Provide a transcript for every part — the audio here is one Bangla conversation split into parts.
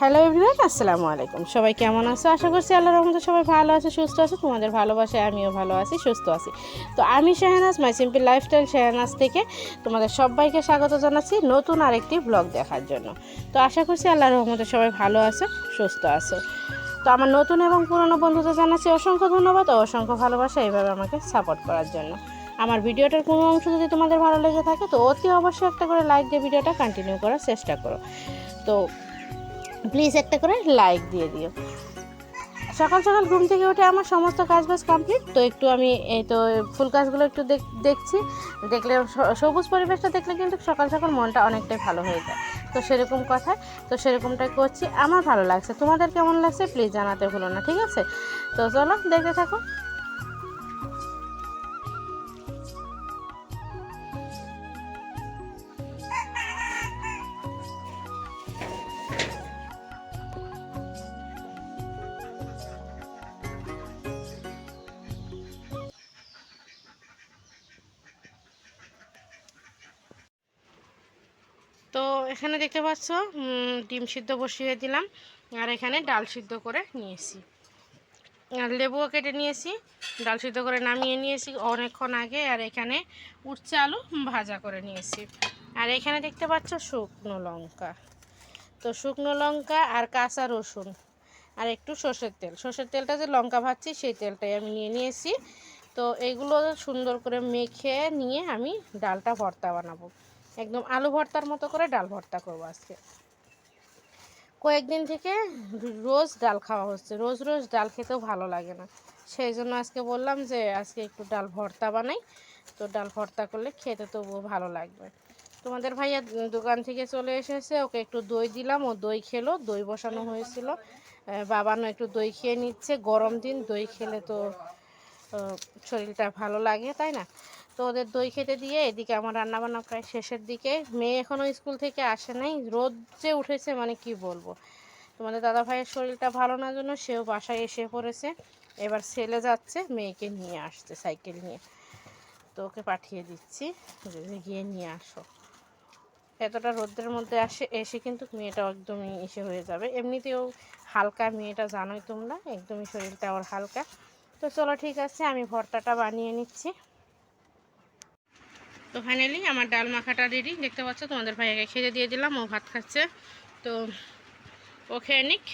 হ্যালো এভরিওয়ান আসসালামু আলাইকুম সবাই কেমন আছো? আশা করছি আল্লাহর রহমতে সবাই ভালো আছে, সুস্থ আছে। তোমাদের ভালোবাসায় আমিও ভালো আছি, সুস্থ আছি। তো আমি Shahnaz my simple lifestyle Shahnaz থেকে তোমাদের সবাইকে স্বাগত জানাচ্ছি নতুন আরেকটি ব্লগ দেখার জন্য। তো আশা করছি আল্লাহর রহমতে সবাই ভালো আছো, সুস্থ আছো। তো আমার নতুন এবং পুরনো বন্ধুদের জানাচ্ছি অসংখ্য ধন্যবাদ ও অসংখ্য ভালোবাসা এইভাবে আমাকে সাপোর্ট করার জন্য। আমার ভিডিওটার কোনো অংশ যদি তোমাদের ভালো লেগে থাকে, তো অতি অবশ্যই একটা করে লাইক দিয়ে ভিডিওটা কন্টিনিউ করার চেষ্টা করো। তো প্লিজ একটা করে লাইক দিয়ে দিও। সকাল সকাল ঘুম থেকে উঠে আমার সমস্ত কাজ বাজ কমপ্লিট, তো একটু আমি এই তো ফুল গাছগুলো একটু দেখ- দেখছি। দেখলে সবুজ পরিবেশটা দেখলে কিন্তু সকাল সকাল মনটা অনেকটাই ভালো হয়ে যায়। তো সেরকম কথা, তো সেরকমটাই করছি, আমার ভালো লাগছে। তোমাদের কেমন লাগছে প্লিজ জানাতে ভুলো না, ঠিক আছে? তো চলো, দেখতে থাকো। তো এখানে দেখতে পাচ্ছ ডিম সিদ্ধ বসিয়ে দিলাম, আর এখানে ডাল সিদ্ধ করে নিয়েছি। আর লেবুও কেটে নিয়েছি, ডাল সিদ্ধ করে নামিয়ে নিয়েছি অনেকক্ষণ আগে, আর এখানে উচ্ছে আলু ভাজা করে নিয়েছি। আর এখানে দেখতে পাচ্ছ শুকনো লঙ্কা। তো শুকনো লঙ্কা আর কাঁচা রসুন, আর একটু সর্ষের তেল। সর্ষের তেলটা যে লঙ্কা ভাজছি, সেই তেলটাই আমি নিয়ে নিয়েছি। তো এগুলো সুন্দর করে মেখে নিয়ে আমি ডালটা ভর্তা বানাবো। একদম আলু ভর্তার মতো করে ডাল ভর্তা করব আজকে। কয়েকদিন থেকে রোজ ডাল খাওয়া হচ্ছে রোজ রোজ ডাল খেতেও ভালো লাগে না। সেই জন্য আজকে বললাম যে আজকে একটু ডাল ভর্তা বানাই তো ডাল ভর্তা করলে খেতে তবুও ভালো লাগবে। তোমাদের ভাইয়া দোকান থেকে চলে এসেছে ওকে একটু দই দিলাম ও দই খেলো দই বসানো হয়েছিল। আহ, বাবানও একটু দই খেয়ে নিচ্ছে গরম দিন দই খেলে তো শরীরটা ভালো লাগে তাই না? তো ওদের দই খেতে দিয়ে এদিকে আমার রান্নাবান্না প্রায় শেষের দিকে। মেয়ে এখনও স্কুল থেকে আসে নাই, রোদ যে উঠেছে মানে কি বলব। তোমাদের দাদা ভাইয়ের শরীরটা ভালো না জন্য সেও বাসায় এসে পড়েছে। এবার ছেলে যাচ্ছে, মেয়েকে নিয়ে আসছে সাইকেল নিয়ে। তো ওকে পাঠিয়ে দিচ্ছি গিয়ে নিয়ে আসো। এতটা রোদ্রের মধ্যে আসে, এসে কিন্তু মেয়েটা একদমই এসে হয়ে যাবে। এমনিতেও হালকা, মেয়েটা জানোই তোমরা, একদমই শরীরটা ওর হালকা। তো চলো ঠিক আছে, আমি ভর্তাটা বানিয়ে নিচ্ছি। তো ফাইনালি আমার ডাল মাখাটা রেডি দেখতে পাচ্ছ তোমাদের ভাইয়াকে খেতে দিয়ে দিলাম, ও ভাত খাচ্ছে। তো ও খেয়ে নিক।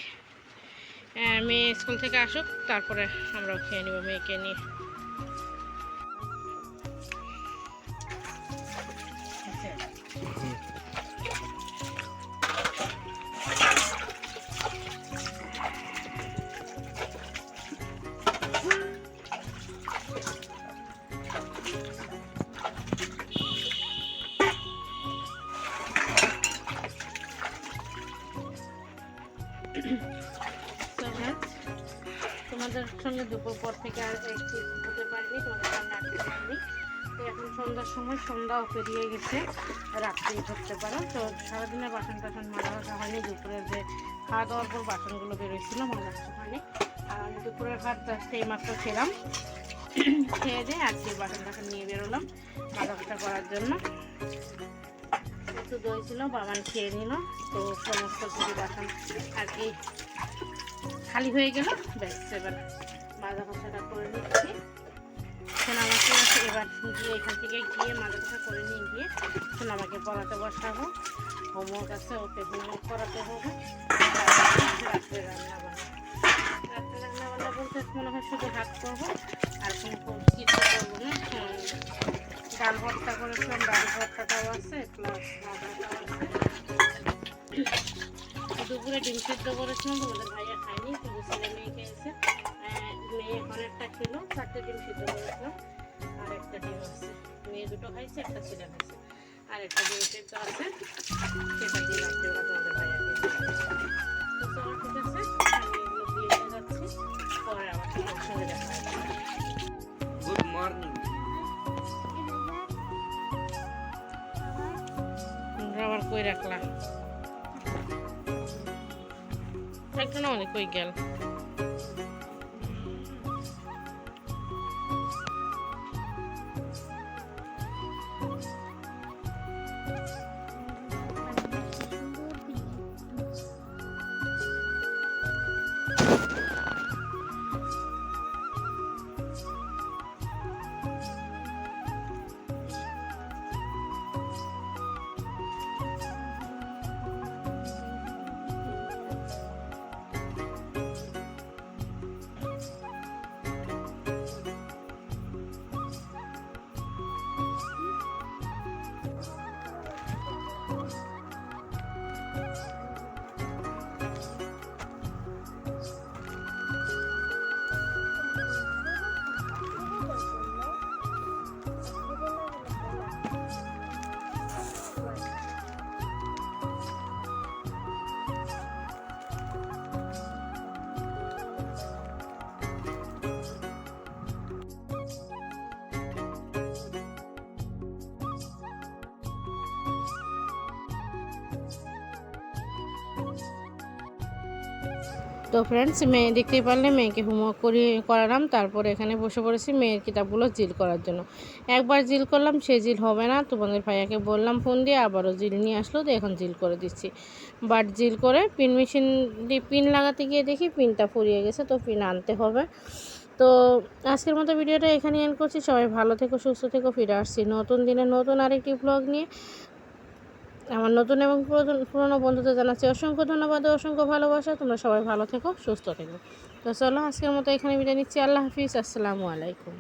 মেয়ে স্কুল থেকে আসুক, তারপরে আমরাও খেয়ে নিব, মেয়েকে নিয়ে। সঙ্গে দুপুর পর থেকে আর হতে পারিনি তোমাদের আসতে পারিনি। তো এখন সন্ধ্যার সময় সন্ধ্যাও পেরিয়ে গেছে, রাত্রেই ধরতে পারো। তো সারাদিনের বাসন টাসন মাজা ভাজা হয়নি দুপুরে যে খাওয়া দাওয়ার পর বাসনগুলো বেরোয়ছিল রাখতে হয়নি আর আমি দুপুরের ভাত জাস্ট এইমাত্র খেলাম। খেয়ে দিয়ে আজকে বাসন টাসন নিয়ে বেরোলাম ভাজা করার জন্য। একটু দই ছিল, বাবান খেয়ে নিল। তো সমস্ত কিছু বাসন আর কি খালি হয়ে গেল, ব্যাস এবার মাজা কষাটা করে নিচ্ছি। সোনা মাকে এবার গিয়ে এখান থেকে গিয়ে মাজা কষা করে নিয়ে গিয়ে সোনা মাকে পড়াতে বসাবো। হোমওয়ার্ক আছে ওকে হোমওয়ার্ক করাতে হবে। রাত্রে রান্না বান্না বলতে মনে হয় শুধু ভাত করব আর কোনো কিছু করব না। ডাল ভর্তা করেছিলাম ডাল ভর্তাটাও আছে দুপুরে ডিম সিদ্ধ করেছিলাম তোমাদের ভাইয়া খায়নি কিন্তু ছেলে মেয়ে খেয়েছে আহ, মেয়ে অনেকটা খেলো চারটে ডিম সিদ্ধ করেছিলাম আর একটা ডিম আছে। মেয়ে দুটো খাইছে একটা ছেলে খাইছে। আর একটা ডিম সিদ্ধ আছে সেটা দিয়ে রাখতে ওরা তোমাদের ভাইয়া খেয়েছে তো চলো ঠিক আছে? আমি এগুলো দিয়ে দিয়ে যাচ্ছি পরে আবার তোমার সঙ্গে দেখা গুড মর্নিং আবার কই রাখলাম একটা না অনেক কই গেল। তো ফ্রেন্ডস মেয়ে দেখতেই পারলে মেয়েকে হোমওয়ার্ক করিয়ে করালাম, তারপর এখানে বসে পড়েছি মেয়ের কিতাবগুলো জিল করার জন্য। একবার জিল করলাম, সে জিল হবে না। তোমাদের ভাইয়াকে বললাম ফোন দিয়ে, আবারও জিল নিয়ে আসলো, তো এখন জিল করে দিচ্ছি। বাট জিল করে পিন মেশিন দিয়ে পিন লাগাতে গিয়ে দেখি পিনটা ফুরিয়ে গেছে, তো পিন আনতে হবে। তো আজকের মতো ভিডিওটা এখানে এন্ড করছি। সবাই ভালো থেকো, সুস্থ থেকো, ফিরে আসছি নতুন দিনে নতুন আরেকটি ব্লগ নিয়ে। আমার নতুন এবং পুরনো বন্ধুদের জানাচ্ছি অসংখ্য ধন্যবাদ অসংখ্য ভালোবাসা। তোমরা সবাই ভালো থেকো, সুস্থ থেকো। তো চলো, আজকের মতো এখানে বিদায় নিচ্ছি। আল্লাহ হাফিজ। আসসালামু আলাইকুম।